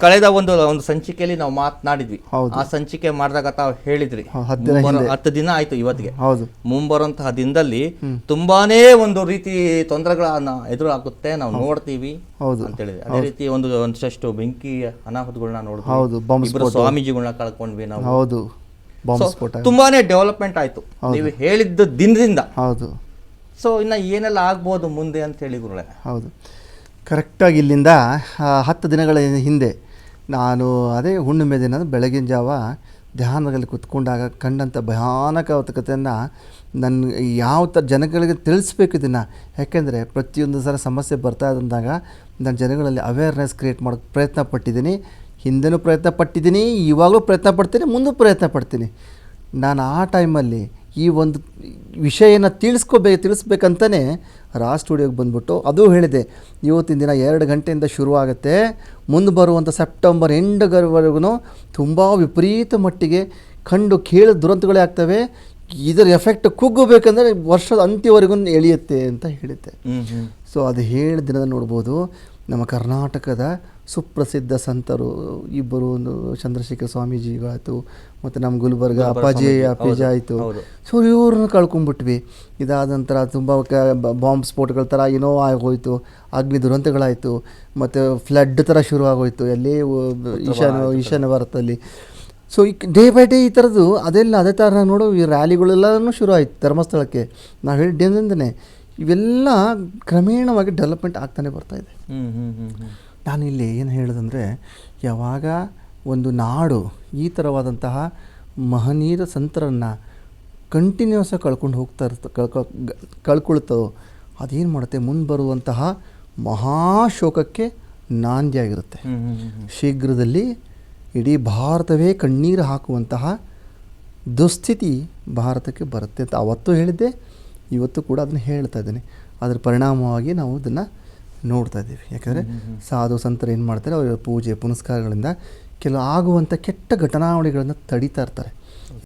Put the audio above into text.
ಕಳೆದ ಒಂದು ಒಂದು ಸಂಚಿಕೆಯಲ್ಲಿ ನಾವು ಮಾತನಾಡಿದ್ವಿ. ಆ ಸಂಚಿಕೆ ಮಾಡಿದಾಗ ತಾವು ಹೇಳಿದ್ರಿ. ಹತ್ತು ದಿನ ಆಯ್ತು ಇವತ್ತಿಗೆ. ಮುಂಬರುವಂತಹ ದಿನದಲ್ಲಿ ತುಂಬಾನೇ ಒಂದು ರೀತಿ ತೊಂದರೆಗಳನ್ನ ಎದುರಾಗುತ್ತೆ ನಾವು ನೋಡ್ತೀವಿ ಅಂತ ಹೇಳಿದ್ವಿ. ಅದೇ ರೀತಿ ಒಂದು ಒಂದಷ್ಟು ಬೆಂಕಿ ಅನಾಹುತಗಳನ್ನ ನೋಡಿದ್ವಿ. ಸ್ವಾಮೀಜಿಗಳನ್ನ ಕಳ್ಕೊಂಡ್ವಿ ನಾವು. ಹೌದು ತುಂಬಾನೇ ಡೆವಲಪ್ಮೆಂಟ್ ಆಯ್ತು. ನೀವು ಹೇಳಿದ್ದ ದಿನದಿಂದ. ಹೌದು. ಸೊ ಇನ್ನ ಏನೆಲ್ಲ ಆಗ್ಬೋದು ಮುಂದೆ ಅಂತ ಹೇಳಿ ಗುರುಳೆ ಹೌದು. ಕರೆಕ್ಟಾಗಿ ಇಲ್ಲಿಂದ ಹತ್ತು ದಿನಗಳ ಹಿಂದೆ ನಾನು ಅದೇ ಹುಣ್ಣಿಮೆ ದಿನ ಬೆಳಗಿನ ಜಾವ ಧ್ಯಾನದಲ್ಲಿ ಕುತ್ಕೊಂಡಾಗ ಕಂಡಂಥ ಭಯಾನಕತೆಯನ್ನು ನನ್ನ ಯಾವ ಥರ ಜನಗಳಿಗೆ ತಿಳಿಸ್ಬೇಕು ಇದನ್ನು. ಯಾಕೆಂದರೆ ಪ್ರತಿಯೊಂದು ಸಲ ಸಮಸ್ಯೆ ಬರ್ತಾ ಇದ್ದಾಗ ನಾನು ಜನಗಳಲ್ಲಿ ಅವೇರ್ನೆಸ್ ಕ್ರಿಯೇಟ್ ಮಾಡೋಕ್ಕೆ ಪ್ರಯತ್ನ ಪಟ್ಟಿದ್ದೀನಿ. ಹಿಂದೆನೂ ಪ್ರಯತ್ನ ಪಟ್ಟಿದ್ದೀನಿ, ಇವಾಗಲೂ ಪ್ರಯತ್ನ ಪಡ್ತೀನಿ, ಮುಂದೂ ಪ್ರಯತ್ನ ಪಡ್ತೀನಿ. ನಾನು ಆ ಟೈಮಲ್ಲಿ ಈ ಒಂದು ವಿಷಯನ ತಿಳಿಸ್ಕೋಬೇಕು ತಿಳಿಸ್ಬೇಕಂತಲೇ ರಾ ಸ್ಟುಡಿಯೋಗೆ ಬಂದ್ಬಿಟ್ಟು ಅದು ಹೇಳಿದೆ. ಇವತ್ತಿನ ದಿನ ಎರಡು ಗಂಟೆಯಿಂದ ಶುರುವಾಗುತ್ತೆ. ಮುಂದೆ ಬರುವಂಥ ಸೆಪ್ಟೆಂಬರ್ ಎಂಡ್ವರೆಗೂ ತುಂಬ ವಿಪರೀತ ಮಟ್ಟಿಗೆ ಕಂಡು ಕೇಳಿದ ದುರಂತಗಳೇ ಆಗ್ತವೆ. ಇದರ ಎಫೆಕ್ಟ್ ಕುಗ್ಗಬೇಕಂದ್ರೆ ವರ್ಷದ ಅಂತ್ಯವರೆಗೂ ಎಳೆಯುತ್ತೆ ಅಂತ ಹೇಳುತ್ತೆ ಸೊ ಅದು ಹೇಳಿದ ದಿನದ ನೋಡ್ಬೋದು. ನಮ್ಮ ಕರ್ನಾಟಕದ ಸುಪ್ರಸಿದ್ಧ ಸಂತರು ಇಬ್ಬರು ಒಂದು ಚಂದ್ರಶೇಖರ ಸ್ವಾಮೀಜಿಗಳಾಯಿತು ಮತ್ತು ನಮ್ಮ ಗುಲ್ಬರ್ಗ ಅಪ್ಪಾಜಿ ಅಪ್ಪಾಜಿ ಆಯಿತು. ಸೊ ಇವ್ರನ್ನ ಕಳ್ಕೊಂಡ್ಬಿಟ್ವಿ ಇದಾದ ನಂತರ ತುಂಬ ಬಾಂಬ್ ಸ್ಫೋಟಗಳ ಥರ ಏನೋ ಆಗೋಯ್ತು. ಅಗ್ನಿ ದುರಂತಗಳಾಯಿತು. ಮತ್ತು ಫ್ಲಡ್ ಥರ ಶುರು ಆಗೋಯ್ತು ಎಲ್ಲಿ ಈಶಾನ್ಯ ಈಶಾನ್ಯ ಭಾರತದಲ್ಲಿ. ಸೊ ಈ ಡೇ ಬೈ ಡೇ ಈ ಥರದ್ದು ಅದೆಲ್ಲ ಅದೇ ಥರ ನೋಡು ಈ ರ್ಯಾಲಿಗಳೆಲ್ಲನೂ ಶುರು ಆಯಿತು ಧರ್ಮಸ್ಥಳಕ್ಕೆ. ನಾವು ಹೇಳಿದ್ದೇನೆ ಇವೆಲ್ಲ ಕ್ರಮೇಣವಾಗಿ ಡೆವಲಪ್ಮೆಂಟ್ ಆಗ್ತಾನೆ ಬರ್ತಾ ಇದೆ. ನಾನು ಇಲ್ಲಿ ಏನು ಹೇಳೋದಂದರೆ ಯಾವಾಗ ಒಂದು ನಾಡು ಈ ಥರವಾದಂತಹ ಮಹನೀಯ ಸಂತರನ್ನು ಕಂಟಿನ್ಯೂಸ್ ಆಗಿ ಕಳ್ಕೊಂಡು ಹೋಗ್ತಾ ಇರ್ತ ಕಳ್ಕೊ ಕಳ್ಕೊಳ್ತೋ ಅದೇನು ಮಾಡುತ್ತೆ? ಮುಂದೆ ಬರುವಂತಹ ಮಹಾಶೋಕಕ್ಕೆ ನಾಂದಿಯಾಗಿರುತ್ತೆ ಶೀಘ್ರದಲ್ಲಿ ಇಡೀ ಭಾರತವೇ ಕಣ್ಣೀರು ಹಾಕುವಂತಹ ದುಸ್ಥಿತಿ ಭಾರತಕ್ಕೆ ಬರುತ್ತೆ ಅಂತ ಅವತ್ತು ಹೇಳಿದ್ದೆ. ಇವತ್ತು ಕೂಡ ಅದನ್ನು ಹೇಳ್ತಾ ಇದ್ದೀನಿ. ಅದರ ಪರಿಣಾಮವಾಗಿ ನಾವು ಅದನ್ನು ನೋಡ್ತಾ ಇದ್ದೀವಿ. ಯಾಕಂದರೆ ಸಾಧು ಸಂತರು ಏನು ಮಾಡ್ತಾರೆ ಅವರ ಪೂಜೆ ಪುನಸ್ಕಾರಗಳಿಂದ ಕೆಲವು ಆಗುವಂಥ ಕೆಟ್ಟ ಘಟನಾವಳಿಗಳನ್ನು ತಡೀತಾ ಇರ್ತಾರೆ.